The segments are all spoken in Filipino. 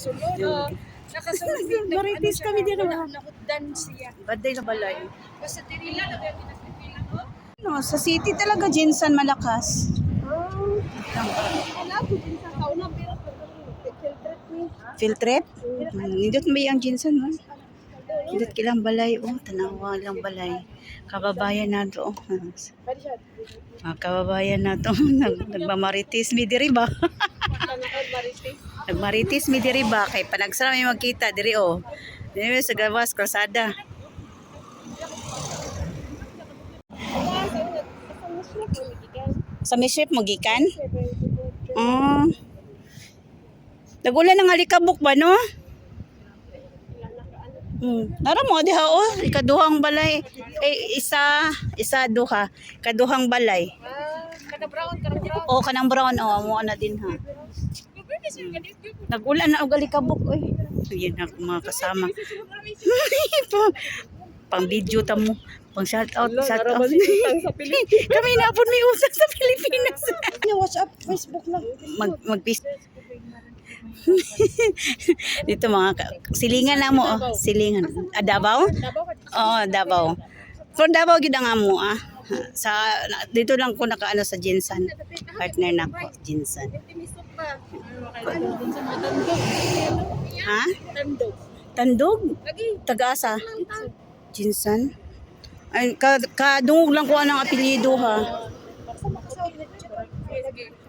nakasulod. Oh, nakasulod. Marites kami dito, ah. Nakutdan siya. Baday sa balay. Basta tirila na ba ko? No, sa city talaga Jinsan malakas. Wala po din sa kauna pero. Field trip? Hmm, Nindot mo yung Jinsan mo. Nindot kilang balay. Oh, tanawa lang balay. Kababayan na to. Oh. Pwede siya. Ah, kababayan na to. Nag, nagmamaritis mi diri ba? Nagmaritis mi diri ba? Kay panagsara may magkita diri oh. Diri sa gawas. Wala sa misrip mo gikan? Ah. Nagulan ng alikabok ba no? Hmm. Nara mo diha oh, ikaduhang balay. Eh isa, isa duha, kaduhang balay. Ah, kada brown, kada brown. O kanang brown oh, amo na din ha. Pwede siya ganit yun. Nagulan na og alikabok oy. Yan ako mga kasama. Pa- pang video ta mo. Pang shout out, shout out. sa Pilipinas. Kami na po may usap sa Pilipinas. WhatsApp, Facebook lang. mag magpis dito mga ka- silingan na mo oh. silingan ah, Davao oo Davao for Davao gid ang amo ah sa na- dito lang ko nakaano sa Jinsan partner na ko Jinsan Ano ha Tandog. Tandog Lagi. tagaasa Jinsan ay ka, kadungog lang ko anong apelyido ha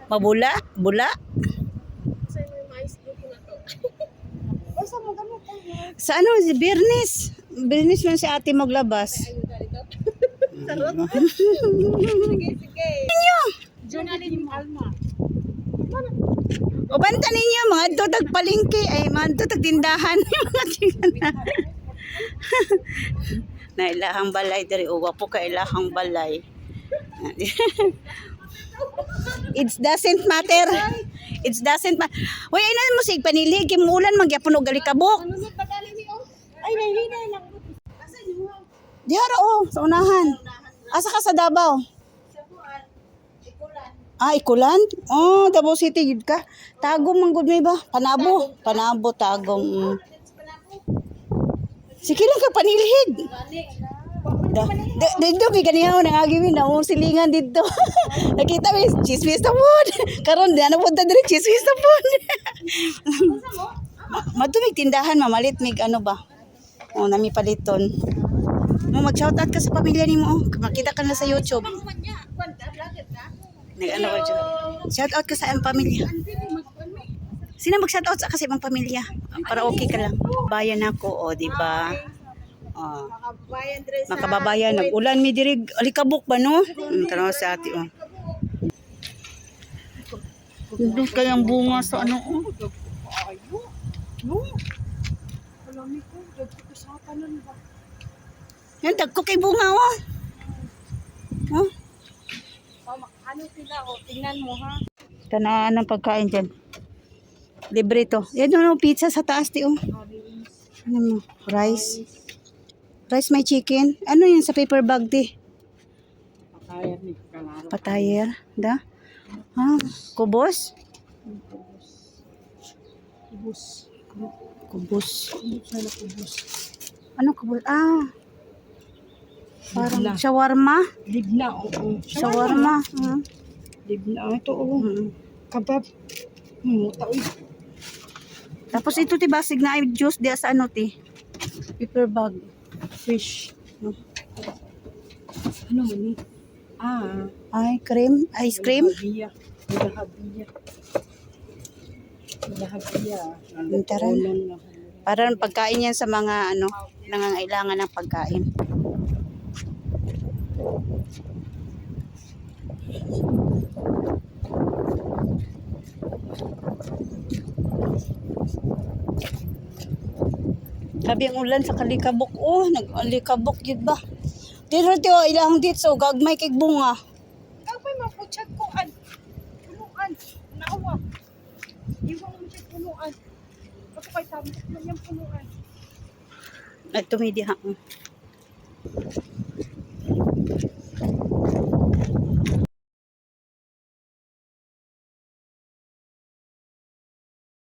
mabula bula Sa ang ano si Bernis Bernis man si ate maglabas. Sarot. Sige, sige. Inyo! Journaling Alma. O banta ninyo, mga to tagpalingki, ay mga to tagtindahan. Mga tingnan. na ilahang balay dari uwa po ka ilahang balay. It doesn't matter. It doesn't matter. Uy, ay na mo sig panili kimulan magyapon og galikabok. Ano na padali niyo? Ay, nahina lang. Asa? Dihara oh, sa unahan. Asa ka sa Davao? Ah, Ikulan? Oh, Davao City yun ka. Tagom man gud may ba? Panabo. Panabo, tagom. Mm. Sige lang ka panilhid. Da, da, dito kay ganihaw nang agimin na mong silingan dito. Nakita mi chismis na food. Karon di na punta diri chismis na food. Madumig tindahan mamalit mig ano ba? Oh, nami paliton. Mo mag-shout out ka sa pamilya nimo. Oh. Makita ka na sa YouTube. Ka? Nag ano ka dyan. Shout out ka sa iyong pamilya. Sino mag-shout out sa kasi ibang pamilya? Para okay ka lang. Bayan ako, o, di ba? Oh. Makabayan dress Mga kababayan, nag-ulan mi diri alikabok ba no? Mm, tanaw sa ate oh. Hindi kayang bunga sa ano oh. No. Ko, ko? Yan dagko kay bunga oh. Oh, Ano sila o? Tingnan mo ha. tanaan ng pagkain diyan. Libre to. Yan no, pizza sa taas ti oh. Ano mo? Rice. Rice may chicken. Ano yan sa paper bag ti? Kaya ni kalaro. Patayer. Da? Ah, kubos? Kubos. Kubus na kubus. Ano kubos? Ah. Parang Libna. shawarma. Libna, oo. Shawarma. Mm. Libna, ito oo. Mm. Kabab. Hmm, taoy. Tapos ito ti basig na ay juice dia sa ano ti. Paper bag. Fish. Ano man ni? Ah. Ay, cream. Ice cream. Lahabiya. Lahabiya. Taran. Parang pagkain yan sa mga ano, nangangailangan ng pagkain. Sabi ang ulan sa kalikabok. Oh, nag-alikabok yun ba? Dito tiyo, ilang dito, gagmay kay bunga. Kapay mapuchat ko an. Punuan. Naawa. Iwang mo siya punuan. Ako kay tama man yung punuan. Ay, tumidi ha.